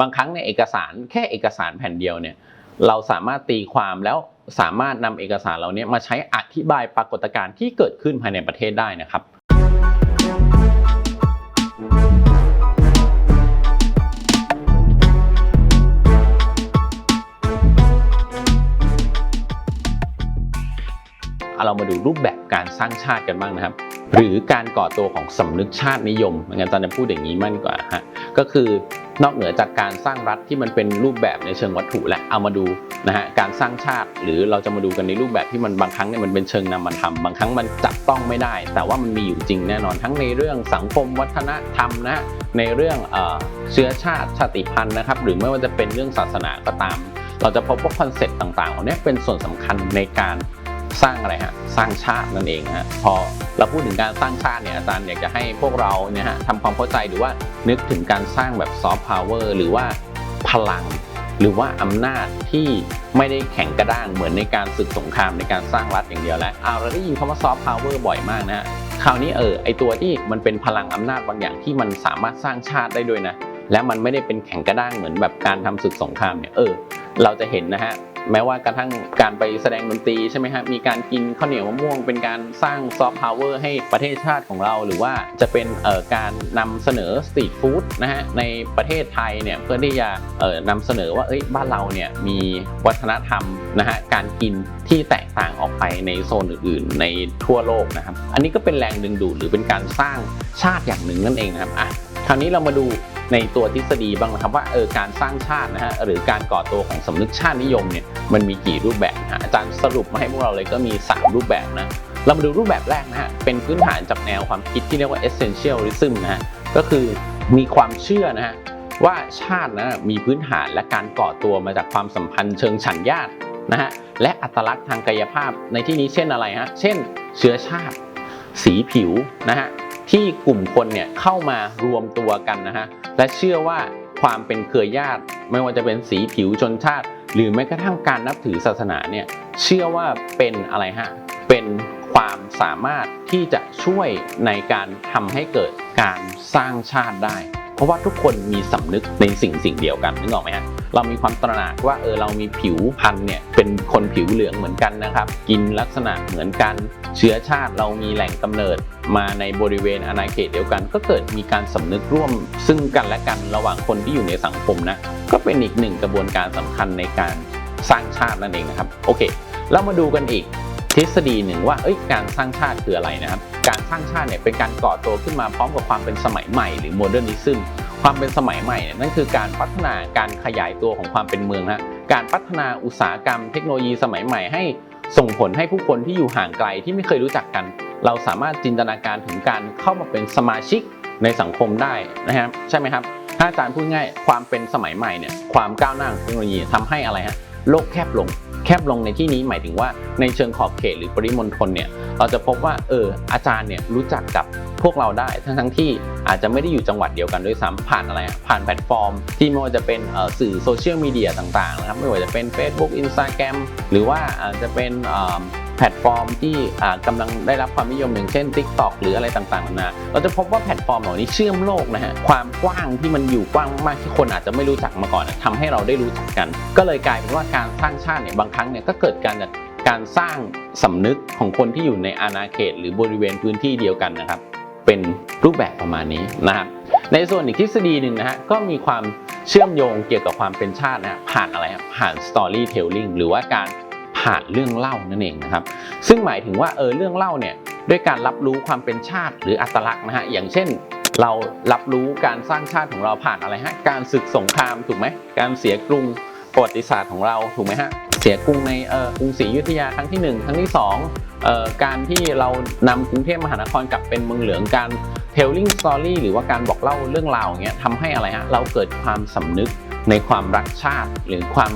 บางครั้งในเอกสารแค่เอกสารแผ่นเดียวเนี่ยเราสามารถตีความแล้วสามารถนำเอกสารเหล่านี้มาใช้อธิบายปรากฏการณ์ที่เกิดขึ้นภายในประเทศได้นะครับเรามาดูรูปแบบการสร้างชาติกันบ้างนะครับ หรือการก่อตัวของสำนึกชาตินิยมงั้นอาจารย์จะพูดอย่างนี้มั่นกว่าฮะก็คือนอกเหนือจากการสร้างรัฐที่มันเป็นรูปแบบในเชิงวัตถุและเอามาดูนะฮะการสร้างชาติ หรือเราจะมาดูกันในรูปแบบที่มันบางครั้งเนี่ยมันเป็นเชิงนามธรรมบางครั้งมันจับต้องไม่ได้ แต่ว่ามันมีอยู่จริงแน่นอนทั้งในเรื่องสังคมวัฒนธรรมนะในเรื่องเอ่อเชื้อชาติชาติพันธุ์นะครับ หรือไม่ว่าจะเป็นเรื่องศาสนาก็ตาม เราจะพบว่าคอนเซ็ปต์ต่างๆเหล่านี้เป็นส่วนสำคัญในการ สร้างอะไรฮะสร้างชาตินั่นเองฮะพอเราพูดถึงการสร้างชาติเนี่ยอาจารย์อยากจะให้พวกเราเนี่ยฮะทำความเข้าใจหรือว่านึกถึงการสร้างแบบซอฟต์พาวเวอร์หรือว่าพลัง หรือว่าอำนาจที่ไม่ได้แข็งกระด้างเหมือนในการศึกสงครามในการสร้างรัฐอย่างเดียวแล้วเอาเราได้ยินคำว่าซอฟต์พาวเวอร์บ่อยมากนะฮะคราวนี้เออไอตัวที่มันเป็นพลังอำนาจบางอย่างที่มันสามารถสร้างชาติได้ด้วยนะและมันไม่ได้เป็นแข็งกระด้างเหมือนแบบการทำศึกสงครามเนี่ยเออ เราจะเห็นนะฮะ แม้ว่ากระทั่งการไปแสดงดนตรีใช่ไหมฮะมีการกินข้าวเหนียวมะม่วง เป็นการสร้างซอฟต์พาวเวอร์ให้ประเทศชาติของเรา หรือว่าจะเป็นการนำเสนอสตรีทฟู้ดนะฮะในประเทศไทยเนี่ยเพื่อที่จะนำเสนอว่าเอ้ยบ้านเราเนี่ยมีวัฒนธรรมนะฮะการกินที่แตกต่างออกไปในโซนอื่นๆ ในทั่วโลกนะครับ อันนี้ก็เป็นแรงดึงดูดหรือเป็นการสร้างชาติอย่างหนึ่งนั่นเองนะครับอะคราวนี้เรามาดู ในตัวทฤษฎีบ้างนะครับว่าเออการสร้างชาตินะฮะหรือการก่อตัวของสำนึกชาตินิยมเนี่ยมันมีกี่รูปแบบนะฮะอาจารย์สรุปมาให้พวกเราเลยก็มี 3 รูปแบบนะเรามาดูรูปแบบแรกนะฮะเป็นพื้นฐานจากแนวความคิดที่เรียกว่า essentialism นะฮะก็คือมีความเชื่อนะฮะว่าชาตินะมีพื้นฐานและการก่อตัวมาจากความสัมพันธ์เชิงฉันญาตินะฮะและอัตลักษณ์ทางกายภาพในที่นี้เช่นอะไรฮะเช่น เชื้อชาติ สีผิวนะฮะ ที่กลุ่มคนเนี่ยเข้ามารวมตัวกันนะฮะและเชื่อว่าความเป็นเครือญาติ ไม่ว่าจะเป็นสีผิวชนชาติ หรือแม้กระทั่งการนับถือศาสนาเนี่ยเชื่อว่าเป็นอะไรฮะเป็นความสามารถที่จะช่วยในการทำให้เกิดการสร้างชาติได้ เพราะว่าทุกคนมีสำนึกในสิ่งสิ่งเดียวกันนึกออกไหมฮะ เรามีความตระหนักว่าเออเรามีผิวพันธุ์เนี่ยเป็นคนผิวเหลืองเหมือนกันนะครับ กินลักษณะเหมือนกันเชื้อชาติเรามีแหล่งกำเนิดมาในบริเวณอาณาเขตเดียวกัน ก็เกิดมีการสำนึกร่วม ซึ่งกันและกันระหว่างคนที่อยู่ในสังคมนะก็เป็นอีกหนึ่งกระบวนการสำคัญในการสร้างชาตินั่นเองนะครับโอเค เรามาดูกันอีกทฤษฎีหนึ่งว่าเอ้ยการสร้างชาติคืออะไรนะครับ การสร้างชาติเนี่ยเป็นการก่อตัวขึ้นมาพร้อมกับความเป็นสมัยใหม่หรือโมเดิร์นิซึม ความเป็นสมัยใหม่เนี่ยนั่นคือการพัฒนาการขยายตัวของความเป็นเมืองฮะการพัฒนาอุตสาหกรรมเทคโนโลยีสมัยใหม่ให้ส่งผลให้ผู้คนที่อยู่ห่างไกลที่ไม่เคยรู้จักกัน เราสามารถจินตนาการถึงการเข้ามาเป็นสมาชิกในสังคมได้นะครับใช่ไหมครับถ้าอาจารย์พูดง่ายความเป็นสมัยใหม่เนี่ยความก้าวหน้าของเทคโนโลยีทำให้อะไรฮะ โลกแคบลง แคบลงในที่นี้หมายถึงว่าในเชิงขอบเขตหรือปริมณฑลเนี่ยเราจะพบว่าเอออาจารย์เนี่ยรู้จักกับพวกเราได้ทั้งทั้งที่อาจจะไม่ได้อยู่จังหวัดเดียวกันด้วยซ้ำผ่านอะไรผ่านแพลตฟอร์ม ที่ไม่ว่าจะเป็นสื่อโซเชียลมีเดียต่างๆนะครับไม่ว่าจะเป็น Facebook Instagram หรือว่าอาจจะเป็น แพลตฟอร์มที่อ่ากำลังได้รับความนิยมอย่างเช่น TikTok หรืออะไรต่างๆนานาเราจะพบว่าแพลตฟอร์มเหล่านี้เชื่อมโลกนะฮะความกว้างที่มันอยู่กว้างมากที่คนอาจจะไม่รู้จักมาก่อนทำให้เราได้รู้จักกัน ก็เลยกลายเป็นว่าการสร้างชาติเนี่ยบางครั้งเนี่ยก็เกิดการการสร้างสำนึกของคนที่อยู่ในอาณาเขต หรือบริเวณพื้นที่เดียวกันนะครับ เป็นรูปแบบประมาณนี้นะครับในส่วนอีกทฤษฎีหนึ่งนะฮะก็มีความเชื่อมโยงเกี่ยวกับความเป็นชาตินะฮะผ่านอะไรผ่าน storytelling หรือว่าการ ผ่านเรื่องเล่านั่นเองนะครับ ซึ่งหมายถึงว่าเออเรื่องเล่าเนี่ยด้วยการรับรู้ความเป็นชาติหรืออัตลักษณ์นะฮะอย่างเช่น เรารับรู้การสร้างชาติของเราผ่านอะไรฮะการศึกสงครามถูกไหมการเสียกรุงประวัติศาสตร์ของเราถูกไหมฮะเสียกรุงในเออกรุงศรีอยุธยาครั้งที่หนึ่งครั้งที่สองเอ่อการที่เรานำกรุงเทพมหานครกลับเป็นเมืองเหลืองการ telling story หรือว่าการบอกเล่าเรื่องราวอย่างเงี้ยทำให้อะไรฮะเราเกิดความสำนึกในความรักชาติหรือความ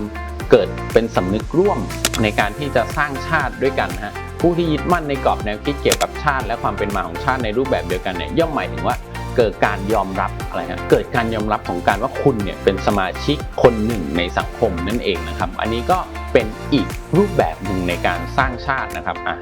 เกิดเป็นสำนึกร่วมในการที่จะสร้างชาติด้วยกันนะฮะผู้ที่ยึดมั่นในกรอบแนวคิดเกี่ยวกับชาติ และความเป็นมาของชาติในรูปแบบเดียวกันเนี่ยย่อมหมายถึงว่าเกิดการยอมรับอะไรฮะเกิดการยอมรับของการว่าคุณเนี่ยเป็นสมาชิกคนหนึ่งในสังคมนั่นเองนะครับ อันนี้ก็เป็นอีกรูปแบบหนึ่งในการสร้างชาตินะครับอะ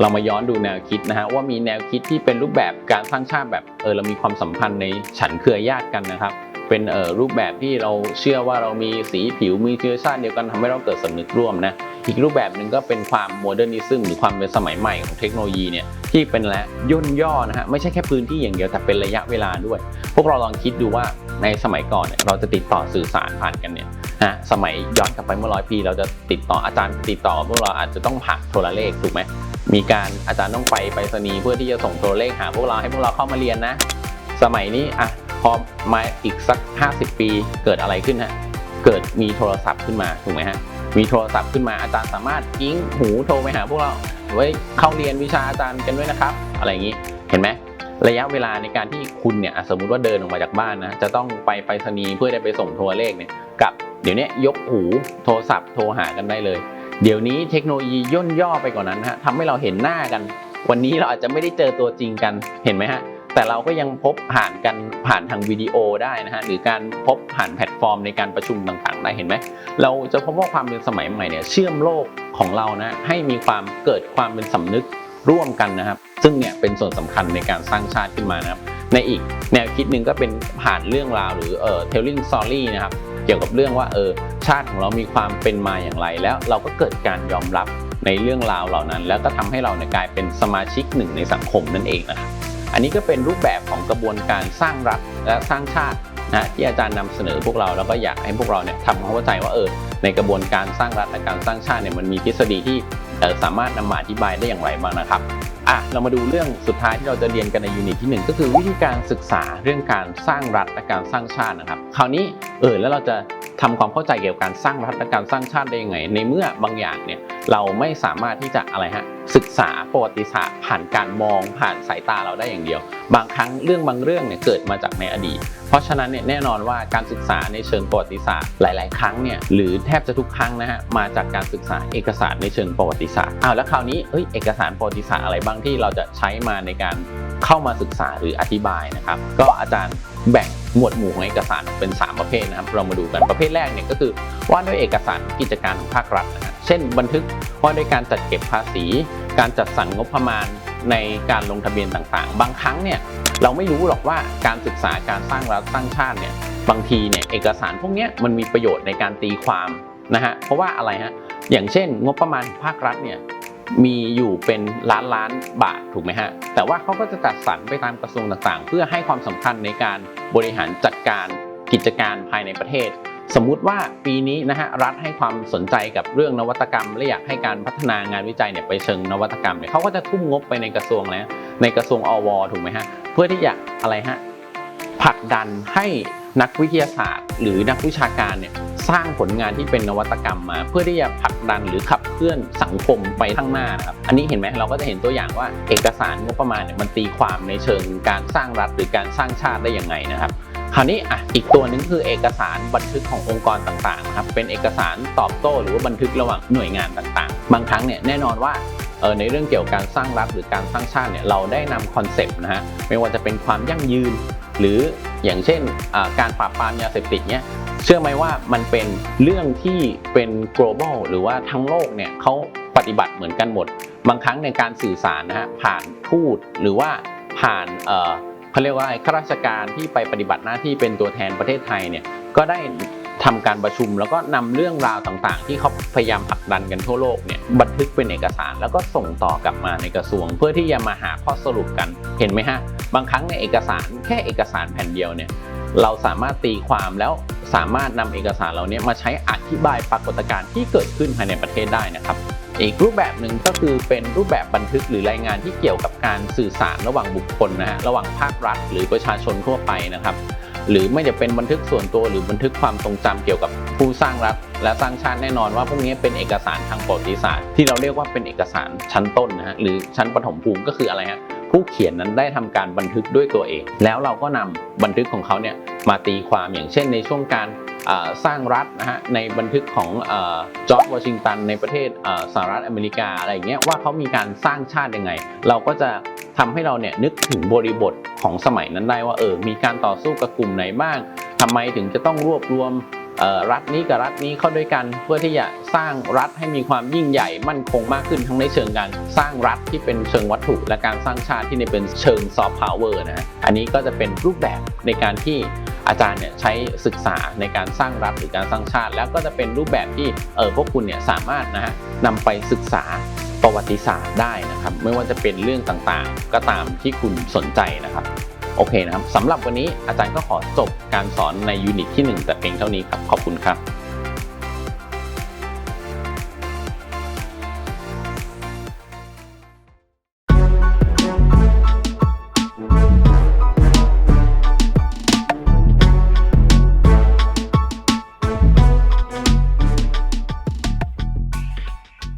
เรามาย้อนดูแนวคิดนะฮะว่ามีแนวคิดที่เป็นรูปแบบการสร้างชาติแบบเออเรามีความสัมพันธ์ในฉันเครือญาติกันนะครับ เป็นรูปแบบที่เราเชื่อว่าเรามีสีผิวมีเชื้อชาติเดียวกันทำให้เราเกิดสำนึกร่วมนะอีกรูปแบบหนึ่งก็เป็นความโมเดิร์นิซึมหรือความเป็นสมัยใหม่ของเทคโนโลยีเนี่ยที่เป็นและย่นย่อนะฮะไม่ใช่แค่พื้นที่อย่างเดียวแต่เป็นระยะเวลาด้วย พวกเราลองคิดดูว่าในสมัยก่อนเนี่ยเราจะติดต่อสื่อสารผ่านกันเนี่ยนะสมัยย้อนกลับไปเมื่อร้อยปี เราจะติดต่ออาจารย์ติดต่อพวกเราอาจจะต้องผ่านโทรเลขถูกไหมมีการอาจารย์ต้องไปไปรษณีย์เพื่อที่จะส่งโทรเลขหาพวกเราให้พวกเราเข้ามาเรียนนะ สมัยนี้อะ พอมาอีกสัก 50 ปีเกิดอะไรขึ้นฮะเกิดมีโทรศัพท์ขึ้นมาถูกไหมฮะมีโทรศัพท์ขึ้นมาอาจารย์สามารถกิ้งหูโทรไปหาพวกเราไว้เข้าเรียนวิชาอาจารย์กันด้วยนะครับ อะไรอย่างนี้เห็นไหมระยะเวลาในการที่คุณเนี่ยสมมุติว่าเดินออกมาจากบ้านนะจะต้องไปไปรษณีย์เพื่อได้ไปส่งโทรเลขเนี่ยกับเดี๋ยวนี้ยกหูโทรศัพท์โทรหากันได้เลย เดี๋ยวนี้เทคโนโลยีย่นย่อไปกว่านั้นฮะทำให้เราเห็นหน้ากัน วันนี้เราอาจจะไม่ได้เจอตัวจริงกันเห็นไหมฮะ แต่เราก็ยังพบผ่านกันผ่านทางวิดีโอได้นะฮะหรือการพบผ่านแพลตฟอร์มในการประชุมต่างๆได้เห็นไหมเราจะพบว่าความเป็นสมัยใหม่เนี่ยเชื่อมโลกของเรานะให้มีความเกิดความเป็นสำนึกร่วมกันนะครับ ซึ่งเนี่ยเป็นส่วนสำคัญในการสร้างชาติขึ้นมานะครับ ในอีกแนวคิดหนึ่งก็เป็นผ่านเรื่องราวหรือเอ่อ telling story นะครับเกี่ยวกับเรื่องว่าเออชาติของเรามีความเป็นมาอย่างไร แล้วเราก็เกิดการยอมรับในเรื่องราวเหล่านั้น แล้วก็ทำให้เราเนี่ยกลายเป็นสมาชิกหนึ่งในสังคมนั่นเองนะครับ อันนี้ก็เป็นรูปแบบของกระบวนการสร้างรัฐและสร้างชาตินะที่อาจารย์นำเสนอพวกเราแล้วก็อยากให้พวกเราเนี่ยทำความเข้าใจว่าเออในกระบวนการสร้างรัฐและการสร้างชาติเนี่ยมันมีทฤษฎีที่เออสามารถนำมาอธิบายได้อย่างไรบ้างนะครับอะเรามาดูเรื่องสุดท้ายที่เราจะเรียนกันในยูนิตที่หนึ่งก็คือวิธีการศึกษาเรื่องการสร้างรัฐและการสร้างชาตินะครับ คราวนี้เออแล้วเราจะทำความเข้าใจเกี่ยวกับการสร้างรัฐและการสร้างชาติได้ยังไง ในเมื่อบางอย่างเนี่ยเราไม่สามารถที่จะอะไรฮะ ศึกษาประวัติศาสตร์ผ่านการมองผ่านสายตาเราได้อย่างเดียว บางครั้งเรื่องบางเรื่องเนี่ยเกิดมาจากในอดีต เพราะฉะนั้นเนี่ยแน่นอนว่าการศึกษาในเชิงประวัติศาสตร์หลาย ๆ ครั้งเนี่ยหรือแทบจะทุกครั้งนะฮะมาจากการศึกษาเอกสารในเชิงประวัติศาสตร์อ้าวแล้วคราวนี้เอ้ยเอกสารประวัติศาสตร์อะไรบ้างที่เราจะใช้มาในการเข้ามาศึกษาหรืออธิบายนะครับ ก็อาจารย์แบ่ง หมวดหมู่ของเอกสารเป็น 3 ประเภทนะครับ เรามาดูกันประเภทแรกเนี่ยก็คือว่าด้วยเอกสารกิจการของภาครัฐนะฮะเช่น บันทึกว่าด้วยการจัดเก็บภาษี การจัดสรรงบประมาณในการลงทะเบียนต่างๆ บางครั้งเนี่ยเราไม่รู้หรอกว่าการศึกษาการสร้างรัฐสร้างชาติเนี่ยบางทีเนี่ยเอกสารพวกนี้มันมีประโยชน์ในการตีความนะฮะเพราะว่าอะไรฮะอย่างเช่น งบประมาณของภาครัฐเนี่ย มีอยู่เป็นล้านล้านบาทถูกไหมฮะ แต่ว่าเขาก็จะจัดสรรไปตามกระทรวงต่างๆ เพื่อให้ความสำคัญในการบริหารจัดการกิจการภายในประเทศ สมมุติว่าปีนี้นะฮะรัฐให้ความสนใจกับเรื่องนวัตกรรม และอยากให้การพัฒนางานวิจัยเนี่ยไปเชิงนวัตกรรมเนี่ยเขาก็จะทุ่มงบไปในกระทรวงแล้วในกระทรวงอวถูกไหมฮะเพื่อที่จะอะไรฮะผลักดันให้ นักวิทยาศาสตร์ หรือนักวิชาการเนี่ยสร้างผลงานที่เป็นนวัตกรรมมา เพื่อที่จะผลักดันหรือขับเคลื่อนสังคมไปข้างหน้านครับอันนี้เห็นไหมเราก็จะเห็นตัวอย่างว่าเอกสารงบประมาณเนี่ยมันตีความในเชิงการสร้างรัฐหรือการสร้างชาติได้อยังไงนะครับคราวนี้อะอีกตัวหนึงคือเอกสารบันทึกขององค์กรต่างๆนะครับเป็นเอกสารตอบโต้หรือว่าบันทึกระหว่างหน่วยงานต่างๆ บางครั้งเนี่ยแน่นอนว่าเออในเรื่องเกี่ยวกับการสร้างรัฐหรือการสร้างชาติเนี่ยเราได้นำคอนเซปต์นะฮะไม่ว่าจะเป็นความยั่งยืน หรืออย่างเช่นการปราบปรามยาเสพติดเนี่ยเชื่อไหมว่ามันเป็นเรื่องที่เป็น global หรือว่าทั้งโลกเนี่ยเขาปฏิบัติเหมือนกันหมด บางครั้งในการสื่อสารนะฮะผ่านพูดหรือว่าผ่านเอ่อเขาเรียกว่าข้าราชการที่ไปปฏิบัติหน้าที่เป็นตัวแทนประเทศไทยเนี่ยก็ได้ ทำการประชุม แล้วก็นำเรื่องราวต่างๆ ที่เขาพยายามผลักดันกันทั่วโลกเนี่ยบันทึกเป็นเอกสาร แล้วก็ส่งต่อกลับมาในกระทรวง เพื่อที่จะมาหาข้อสรุปกันเห็นไหมฮะบางครั้งในเอกสารแค่เอกสารแผ่นเดียวเนี่ยเราสามารถตีความแล้วสามารถนำเอกสารเหล่านี้มาใช้อธิบายปรากฏการณ์ที่เกิดขึ้นภายในประเทศได้นะครับ อีกรูปแบบหนึ่งก็คือเป็นรูปแบบบันทึกหรือรายงานที่เกี่ยวกับการสื่อสารระหว่างบุคคลนะฮะระหว่างภาครัฐ หรือประชาชนทั่วไปนะครับ หรือไม่จะเป็นบันทึกส่วนตัวหรือบันทึกความทรงจำเกี่ยวกับผู้สร้างรัฐ และสร้างชาติแน่นอนว่าพวกนี้เป็นเอกสารทางประวัติศาสตร์ ที่เราเรียกว่าเป็นเอกสารชั้นต้นนะฮะหรือชั้นปฐมภูมิก็คืออะไรฮะผู้เขียนนั้นได้ทำการบันทึกด้วยตัวเอง แล้วเราก็นำบันทึกของเขาเนี่ยมาตีความอย่างเช่นในช่วงการสร้างรัฐนะฮะในบันทึกของจอร์จวอชิงตันในประเทศสหรัฐอเมริกาอะไรเงี้ยว่าเขามีการสร้างชาติยังไง เราก็จะ ทำให้เราเนี่ยนึกถึงบริบทของสมัยนั้นได้ว่าเออมีการต่อสู้กับกลุ่มไหนบ้างทำไมถึงจะต้องรวบรวมรัฐนี้กับรัฐนี้เข้าด้วยกันเพื่อที่จะสร้างรัฐให้มีความยิ่งใหญ่มั่นคงมากขึ้นทั้งในเชิงการสร้างรัฐที่เป็นเชิงวัตถุ และการสร้างชาติที่ในเป็นเชิงซอฟต์พาวเวอร์นะอันนี้ก็จะเป็นรูปแบบในการที่ อาจารย์เนี่ยใช้ศึกษาในการสร้างรัฐหรือการสร้างชาติ แล้วก็จะเป็นรูปแบบที่เออพวกคุณเนี่ยสามารถนะฮะนำไปศึกษาประวัติศาสตร์ได้นะครับไม่ว่าจะเป็นเรื่องต่างๆ ก็ตามที่คุณสนใจนะครับโอเคนะครับสำหรับวันนี้อาจารย์ก็ขอจบการสอนในยูนิตที่ 1 แต่เพียงเท่านี้ครับขอบคุณครับ